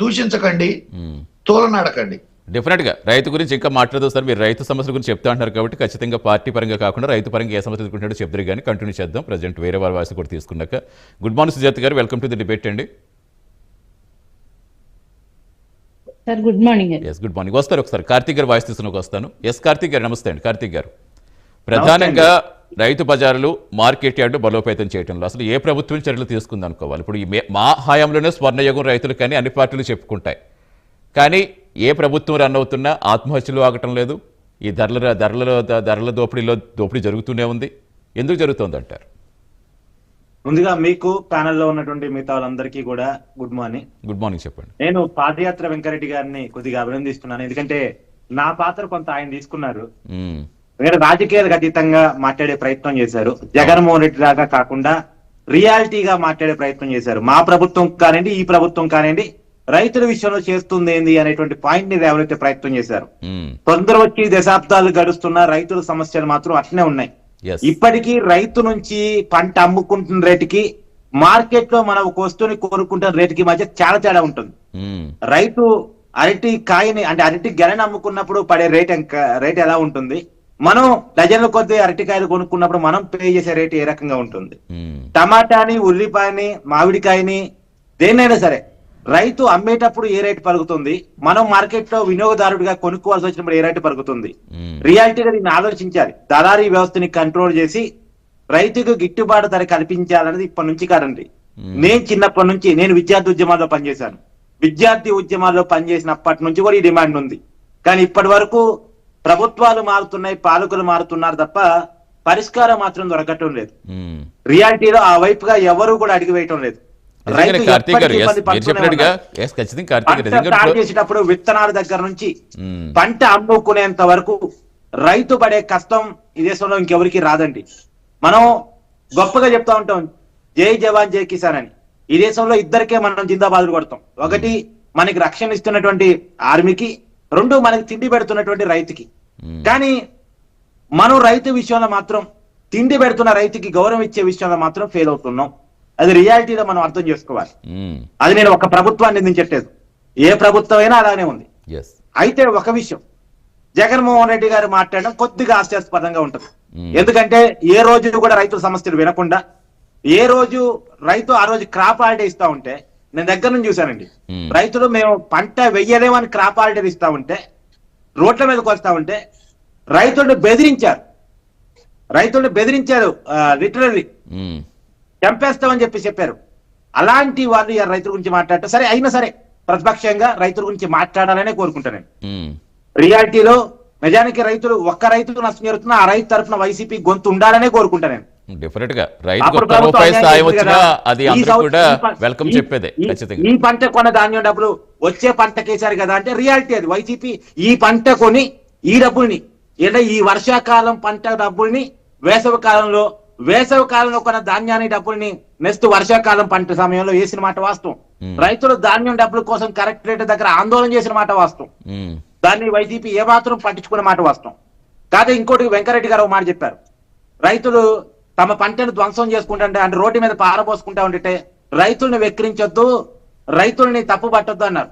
దూషించకండి. తోలనాడకండి. డెఫినెట్గా. రైతు గురించి ఇంకా మాట్లాడదు సార్. మీరు రైతు సమస్యల గురించి చెప్తా అంటారు కాబట్టి ఖచ్చితంగా పార్టీ పరంగా కాకుండా రైతు పరంగా ఏ సమస్య తీసుకుంటాడో చెప్తారు కానీ కంటిన్యూ చేద్దాం. ప్రజెంట్ వేరే వారి వాయిస్ కూడా తీసుకున్నాక. Good morning Sujatha garu. Welcome to the debate అండి. Sir good morning yes good morning వస్తారు ఒకసారి. కార్తీక్ గారు వాయిస్ తీసుకున్నాక వస్తాను. ఎస్ కార్తీక్ గారు నమస్తే అండి. కార్తీక్ గారు. ప్రధానంగా రైతు బజారులు మార్కెట్ యార్డు బలోపేతం చేయడంలో అసలు ఏ ప్రభుత్వం చర్యలు తీసుకుంది అనుకోవాలి? ఇప్పుడు ఈ మే- హయాంలోనే స్వర్ణయుగం రైతులు కానీ అన్ని పార్టీలు చెప్పుకుంటాయి. కానీ ఏ ప్రభుత్వం రన్ అవుతున్నా ఆత్మహత్యలు ఆగటం లేదు. ఈ ధరల ధరల ధరల దోపిడీలో దోపిడీ జరుగుతూనే ఉంది. ఎందుకు జరుగుతుంది అంటారు ముందుగా మీకు ప్యానెల్లో ఉన్నటువంటి మిగతా వాళ్ళందరికీ కూడా గుడ్ మార్నింగ్. గుడ్ మార్నింగ్ చెప్పండి. నేను పాదయాత్ర వెంకరెడ్డి గారిని కొద్దిగా అభినందిస్తున్నాను. ఎందుకంటే నా పాత్ర కొంత ఆయన తీసుకున్నారు. ఎందుకంటే రాజకీయాలకు అతీతంగా మాట్లాడే ప్రయత్నం చేశారు. జగన్మోహన్ రెడ్డి లాగా కాకుండా రియాలిటీగా మాట్లాడే ప్రయత్నం చేశారు. మా ప్రభుత్వం కానివ్వండి ఈ ప్రభుత్వం కానివ్వండి రైతుల విషయంలో చేస్తుంది ఏంది అనేటువంటి పాయింట్ని లేవనెత్తే ప్రయత్నం చేశారు. మ్మ్. తొందర వచ్చి దశాబ్దాలు గడుస్తున్న రైతుల సమస్యలు మాత్రం అట్లనే ఉన్నాయి. ఇప్పటికీ రైతు నుంచి పంట అమ్ముకుంటున్న రేటుకి మార్కెట్లో మనం ఒక వస్తువుని కొనుక్కుంటున్న రేటుకి మధ్య చాలా తేడా ఉంటుంది. మ్మ్. రైతు అరటి కాయని అంటే అరటి గెలని అమ్ముకున్నప్పుడు పడే రేట్ రేట్ ఎలా ఉంటుంది? మనం డజన్ల కొద్ది అరటికాయలు కొనుక్కున్నప్పుడు మనం పే చేసే రేట్ ఏ రకంగా ఉంటుంది. టమాటాని ఉల్లిపాయని మామిడికాయని దేన్నైనా సరే రైతు అమ్మేటప్పుడు ఏ రేటు పలుకుతుంది మనం మార్కెట్లో వినియోగదారుడిగా కొనుక్కోవాల్సి వచ్చినప్పుడు ఏ రేటు పలుకుతుంది. రియాలిటీగా దీన్ని ఆలోచించాలి దళారీ వ్యవస్థని కంట్రోల్ చేసి రైతుకు గిట్టుబాటు ధర కల్పించాలనేది ఇప్పటి నుంచి కాదండి. నేను చిన్నప్పటి నుంచి నేను విద్యార్థి ఉద్యమాల్లో పనిచేశాను విద్యార్థి ఉద్యమాల్లో పనిచేసినప్పటి నుంచి కూడా ఈ డిమాండ్ ఉంది కానీ ఇప్పటి వరకు ప్రభుత్వాలు మారుతున్నాయి పాలకులు మారుతున్నారు తప్ప పరిష్కారం మాత్రం దొరకటం లేదు. రియాలిటీలో ఆ వైపుగా ఎవరు కూడా అడిగి వేయటం లేదు. చేసేటప్పుడు విత్తనాల దగ్గర నుంచి. పంట అమ్ముకునేంత వరకు రైతు పడే కష్టం ఈ దేశంలో ఇంకెవరికి రాదండి. మనం గొప్పగా చెప్తా ఉంటాం జై జవాన్ జై కిసాన్ అని. ఈ దేశంలో ఇద్దరికే మనం జిందాబాదులు కొడతాం. ఒకటి మనకి రక్షణ ఇస్తున్నటువంటి ఆర్మీకి రెండు మనకి తిండి పెడుతున్నటువంటి రైతుకి. కానీ మనం రైతు విషయంలో మాత్రం తిండి పెడుతున్న రైతుకి గౌరవం ఇచ్చే విషయంలో మాత్రం ఫెయిల్ అవుతున్నాం. అది రియాలిటీలో మనం అర్థం చేసుకోవాలి. అది నేను ఒక ప్రభుత్వాన్ని నిందించట్లేదు ఏ ప్రభుత్వం అయినా అలానే ఉంది. అయితే ఒక విషయం. జగన్మోహన్ రెడ్డి గారు మాట్లాడడం కొద్దిగా హాస్యాస్పదంగా ఉంటుంది. ఎందుకంటే ఏ రోజు కూడా రైతుల సమస్యలు వినకుండా ఏ రోజు రైతు ఆ రోజు క్రాప్ హాలిడే ఇస్తా ఉంటే నేను దగ్గర నుంచి చూశానండి. రైతులు మేము పంట వెయ్యలేమని క్రాప్ హాలిడే ఇస్తా ఉంటే రోడ్ల మీదకి వస్తా ఉంటే రైతుల్ని బెదిరించారు రైతుల్ని బెదిరించారు లిటరల్లీ. చంపేస్తామని చెప్పి చెప్పారు అలాంటి వాళ్ళు రైతుల గురించి మాట్లాడటం సరే అయినా సరే ప్రతిపక్షంగా రైతుల గురించి మాట్లాడాలనే కోరుకుంటాను నేను మ్మ్. రియాలిటీలో నిజానికి రైతులు ఒక్క రైతుకు నష్టం జరుగుతున్నా ఆ రైతు తరఫున వైసీపీ గొంతు ఉండాలనే కోరుకుంటా నేను రైతుకు ఒక్క రూపాయి సాయం వచ్చినా. అది ఈ అందరూ సంవత్సరం కూడా ఈ ప- వెల్కమ్ ఈ- చెప్పేదే ఈ- ఖచ్చితంగా. ఈ పంట కొన్న ధాన్యం డబ్బులు వచ్చే కదా అంటే రియాలిటీ అది. వైసీపీ ఈ పంట కొని ఈ డబ్బుల్ని అంటే ఈ వర్షాకాలం పంట డబ్బుల్ని వేసవి కాలంలో వేసవి కాలంలో కొన్న ధాన్యాన్ని డబ్బుల్ని నెక్స్ట్ వర్షాకాలం పంట సమయంలో వేసిన మాట వాస్తవం. రైతులు ధాన్యం డబ్బుల కోసం కరెక్ట్ రేట్ దగ్గర ఆందోళన చేసిన మాట వాస్తవం. దాన్ని వైసీపీ ఏ మాత్రం పట్టించుకునే మాట వాస్తవం. కాదే ఇంకోటి వెంకరెడ్డి గారు మాట చెప్పారు. రైతులు తమ పంటను ధ్వంసం చేసుకుంటుంటే అంటే రోడ్డు మీద పారబోసుకుంటా ఉంటే రైతుల్ని వెక్కిరించొద్దు రైతుల్ని తప్పు పట్టొద్దు అన్నారు.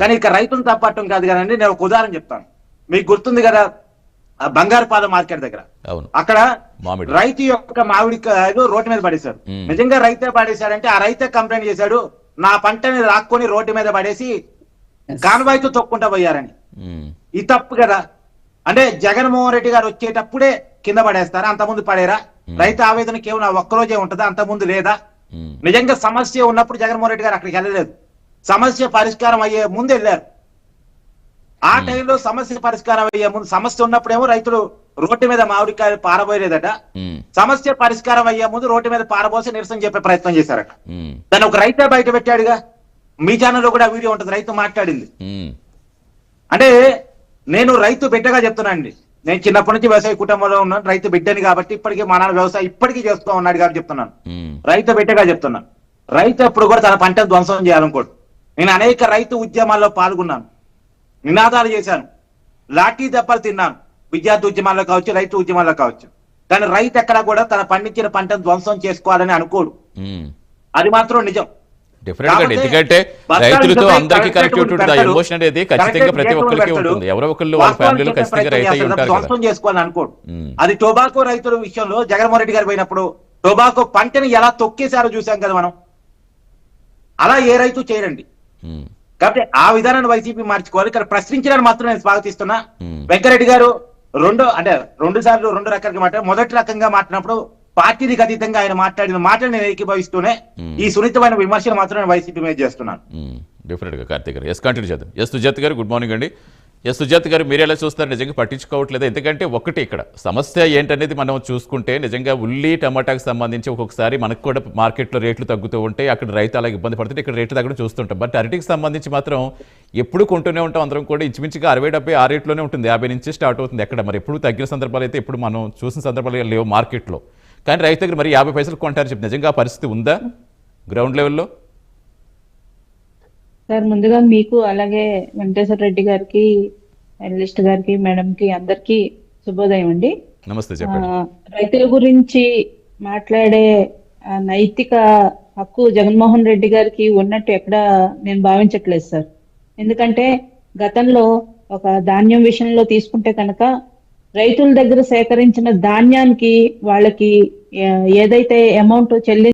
కానీ ఇక రైతులను తప్పట్టం కాదు కదండి నేను ఒక ఉదాహరణ చెప్తాను. మీకు గుర్తుంది కదా ఆ బంగారుపాలెం మార్కెట్ దగ్గర. అవును. అక్కడ మామిడి. రైతు యొక్క మామిడికాయలు రోడ్డు మీద పడేశారు. నిజంగా రైతే పడేశాడంటే ఆ రైతే కంప్లైంట్ చేశాడు నా పంటని రాక్కొని రోడ్డు మీద పడేసి కాన్వాయ్తో తొక్కుంటా పోయారని. ఇది తప్పు కదా. అంటే జగన్మోహన్ రెడ్డి గారు వచ్చేటప్పుడే కింద పడేస్తారా అంతకుముందు పడేరా. రైతు ఆవేదన కేవలం ఒక్కరోజే ఉంటుందా అంతకుముందు లేదా. నిజంగా సమస్య ఉన్నప్పుడు జగన్మోహన్ రెడ్డి గారు అక్కడికి వెళ్ళలేదు సమస్య పరిష్కారం అయ్యే ముందు వెళ్ళారు ఆ. టైంలో సమస్య పరిష్కారం అయ్యే ముందు సమస్య ఉన్నప్పుడేమో రైతులు రోడ్డు మీద మామిడికాయలు పారబోయలేదట. సమస్య పరిష్కారం అయ్యే ముందు రోడ్డు మీద పారబోసి నిరసన చెప్పే ప్రయత్నం చేశారట. దాన్ని ఒక రైతే బయట పెట్టాడుగా మీ ఛానల్లో కూడా వీడియో ఉంటుంది రైతు మాట్లాడింది. అంటే నేను రైతు బిడ్డగా చెప్తున్నానండి నేను చిన్నప్పటి నుంచి వ్యవసాయ కుటుంబంలో ఉన్నాను. రైతు బిడ్డని కాబట్టి ఇప్పటికీ మా నాన్న వ్యవసాయం ఇప్పటికీ చేస్తూ ఉన్నాడు కాబట్టి చెప్తున్నాను. రైతు బిడ్డగా చెప్తున్నాను. రైతు ఎప్పుడు కూడా తన పంటను ధ్వంసం చేయాలనుకోడు. నేను అనేక రైతు ఉద్యమాల్లో పాల్గొన్నాను. నినాదాలు చేశాను. లాఠీ దెబ్బలు తిన్నాను. విద్యార్థి ఉద్యమాల్లో కావచ్చు రైతు ఉద్యమాల్లో కావచ్చు. కానీ రైతు ఎక్కడా కూడా తన పండించిన పంటను ధ్వంసం చేసుకోవాలని అనుకోడు. అది మాత్రం నిజం. గా కాకపోతే ఎందుకంటే రైతులతో అందరికీ ఉంటుంది. పెడతాడు. emotion అనేది ఖచ్చితంగా ప్రతి ఒక్కరికి. ఉంటుంది. ఎవరో ఒకళ్ళు వాళ్ళ ఫ్యామిలీలో ఖచ్చితంగా రైతు అయి. ఉంటారు చేసుకోవాలని అనుకోడు. అది టొబాకో రైతుల విషయంలో జగన్మోహన్ రెడ్డి గారు పోయినప్పుడు టొబాకో పంటని ఎలా తొక్కేశారో చూసాం కదా మనం అలా ఏ రైతు చేయరండి ఉమ్. కాబట్టి ఆ విధానాన్ని వైసీపీ మార్చుకోవాలి ఇక్కడ ప్రశ్నించడానికి మాత్రం నేను స్వాగతిస్తున్నా. వెంకరెడ్డి గారు రెండో అంటే రెండు సార్లు రెండు రకాలుగా మాట్లాడారు మొదటి రకంగా మాట్లాడినప్పుడు పార్టీకి అతీతంగా ఆయన మాట్లాడిన మాటలు నేను ఏకీభవిస్తూనే Hmm. ఈ సున్నితమైన విమర్శలు మాత్రం నేను వైసీపీ మీద చేస్తున్నాను. మ్మ్. డెఫినెట్గా కార్తీక్ గారు. ఎస్ కంటిన్యూ చేద్దాం. Yes Sujatha garu good morning అండి. ఎస్ సుజాత్ గారు మీరు ఎలా చూస్తారు నిజంగా పట్టించుకోవట్లేదు? ఎందుకంటే ఒకటి ఇక్కడ. సమస్య ఏంటనేది మనం చూసుకుంటే నిజంగా ఉల్లి టమాటాకి సంబంధించి ఒక్కొక్కసారి మనకు కూడా మార్కెట్లో రేట్లు తగ్గుతూ ఉంటాయి. అక్కడ రైతు అలా ఇబ్బంది పడుతుంటే ఇక్కడ రేట్లు తగ్గడం చూస్తుంటాం. బట్ అరటికి సంబంధించి మాత్రం ఎప్పుడు కొంటూనే ఉంటాం. అందరం కూడా ఇంచుమించుగా అరవై డెబ్బై ఆ రేట్లోనే ఉంటుంది. యాభై నుంచి స్టార్ట్ అవుతుంది ఎక్కడ. మరి ఎప్పుడు తగ్గిన సందర్భాలు అయితే ఇప్పుడు మనం చూసిన సందర్భాలు లేవు మార్కెట్లో. కానీ రైతు దగ్గర మరి యాభై పైసలు కొంటారు చెప్పి నిజంగా పరిస్థితి ఉందా? గ్రౌండ్ లెవెల్లో? సార్ ముందుగా మీకు అలాగే వెంకటేశ్వర రెడ్డి గారికి అనలిస్ట్ గారికి మేడం కి అందరికి శుభోదయం అండి. నమస్తే రైతుల గురించి మాట్లాడే నైతిక హక్కు జగన్మోహన్ రెడ్డి గారికి ఉన్నట్టు ఎక్కడ నేను భావించట్లేదు సార్. ఎందుకంటే గతంలో ఒక ధాన్యం విషయంలో తీసుకుంటే కనుక రైతుల దగ్గర సేకరించిన ధాన్యానికి వాళ్ళకి ఏదైతే అమౌంట్ చెల్లి